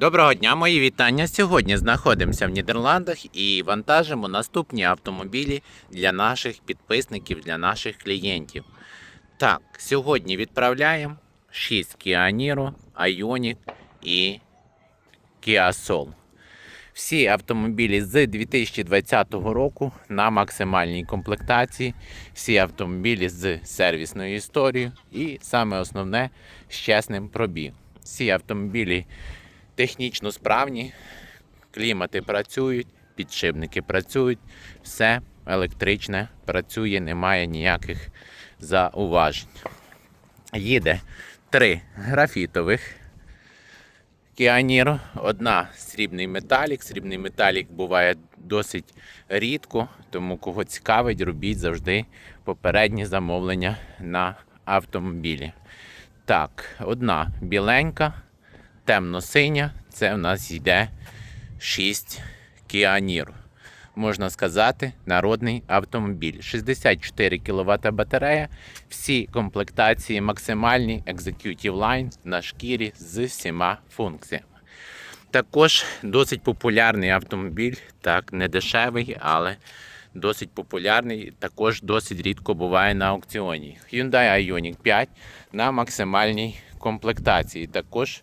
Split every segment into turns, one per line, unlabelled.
Доброго дня, мої вітання. Сьогодні знаходимося в Нідерландах і вантажимо наступні автомобілі для наших підписників, для наших клієнтів. Так, сьогодні відправляємо 6 Kia Niro, Ioniq і Kia Soul. Всі автомобілі з 2020 року на максимальній комплектації, всі автомобілі з сервісною історією і саме основне з чесним пробігом. Всі автомобілі технічно справні, клімати працюють, підшипники працюють, все електричне працює, немає ніяких зауважень. Їде три графітових Niro, одна срібний металік. Срібний металік буває досить рідко, тому кого цікавить, робіть завжди попередні замовлення на автомобілі. Так, одна біленька, темно-синя, це в нас йде 6 Kia Niro. Можна сказати, народний автомобіль. 64 кВт батарея, всі комплектації максимальні, Executive Line на шкірі з всіма функціями. Також досить популярний автомобіль, так, не дешевий, але досить популярний. Також досить рідко буває на аукціоні. Hyundai Ioniq 5 на максимальній комплектації. Також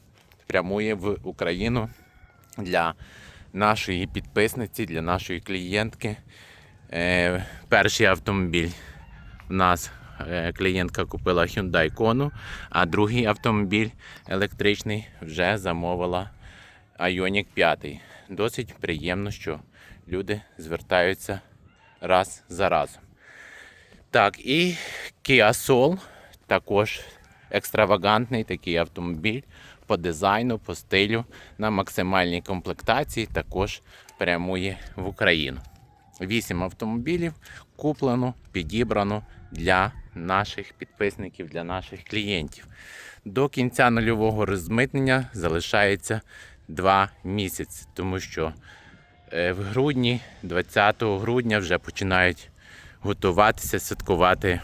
прямує в Україну для нашої підписниці, для нашої клієнтки. Е, перший автомобіль у нас е, клієнтка купила Hyundai Kona, а другий автомобіль електричний вже замовила Ioniq 5. Досить приємно, що люди звертаються раз за разом. Так, і Kia Soul також екстравагантний такий автомобіль по дизайну, по стилю на максимальній комплектації також прямує в Україну. Вісім автомобілів куплено, підібрано для наших підписників, для наших клієнтів. До кінця нульового розмитнення залишається 2 місяці, тому що е, в грудні, 20 грудня, вже починають готуватися, святкувати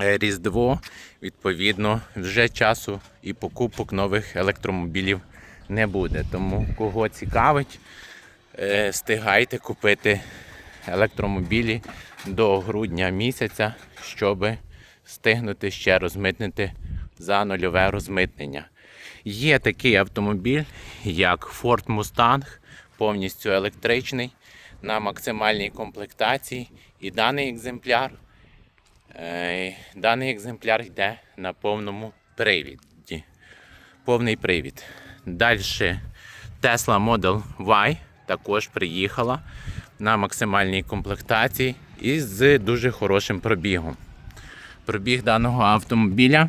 Різдво. Відповідно, вже часу і покупок нових електромобілів не буде. Тому кого цікавить, е, встигайте купити електромобілі до грудня місяця, щоб встигнути ще розмитнити за нульове розмитнення. Є такий автомобіль, як Ford Mustang, повністю електричний, на максимальній комплектації. І даний екземпляр, е, даний екземпляр йде на повному привіді. Повний привід. Далі Tesla Model Y також приїхала на максимальній комплектації і з дуже хорошим пробігом. Пробіг даного автомобіля,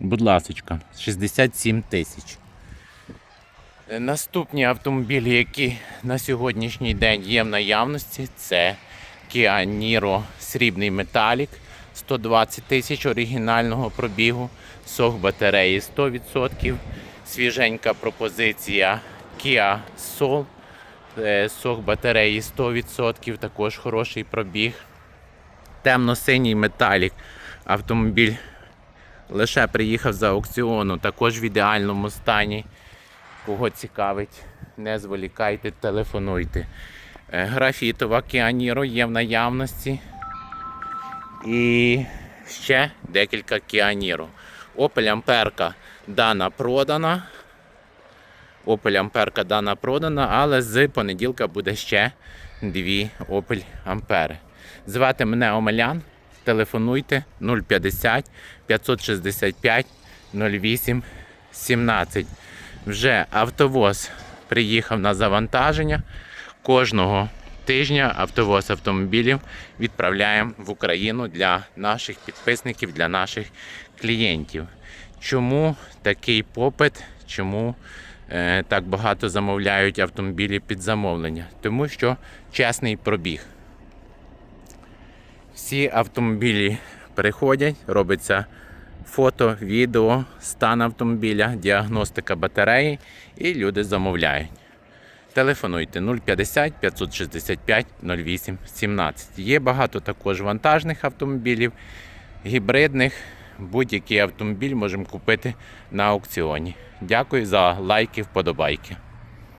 будь ласочка, 67 тисяч. Наступні автомобілі, які на сьогоднішній день є в наявності, це Kia Niro срібний металік 120 тисяч оригінального пробігу, сох батареї 100%, свіженька пропозиція Kia Soul, е, сох батареї 100%, також хороший пробіг. Темно-синій металік. Автомобіль лише приїхав з аукціону, також в ідеальному стані. Кого цікавить, не зволікайте, телефонуйте. Е, Графітова Niro є в наявності. І ще декілька Niro. Opel Амперка дана продана. Opel Амперка дана продана, але з понеділка буде ще дві Opel Ампери. Звати мене Омелян. Телефонуйте 050 565 08 17. Вже автовоз приїхав на завантаження. Кожного тижня автовоз автомобілів відправляємо в Україну для наших підписників, для наших клієнтів. Чому такий попит? Чому е, так багато замовляють автомобілі під замовлення? Тому що чесний пробіг. Всі автомобілі приходять, робиться фото, відео, стан автомобіля, діагностика батареї і люди замовляють. Телефонуйте 050 565 08 17. Є багато також вантажних автомобілів, гібридних. будь-який автомобіль можемо купити на аукціоні. Дякую за лайки, вподобайки.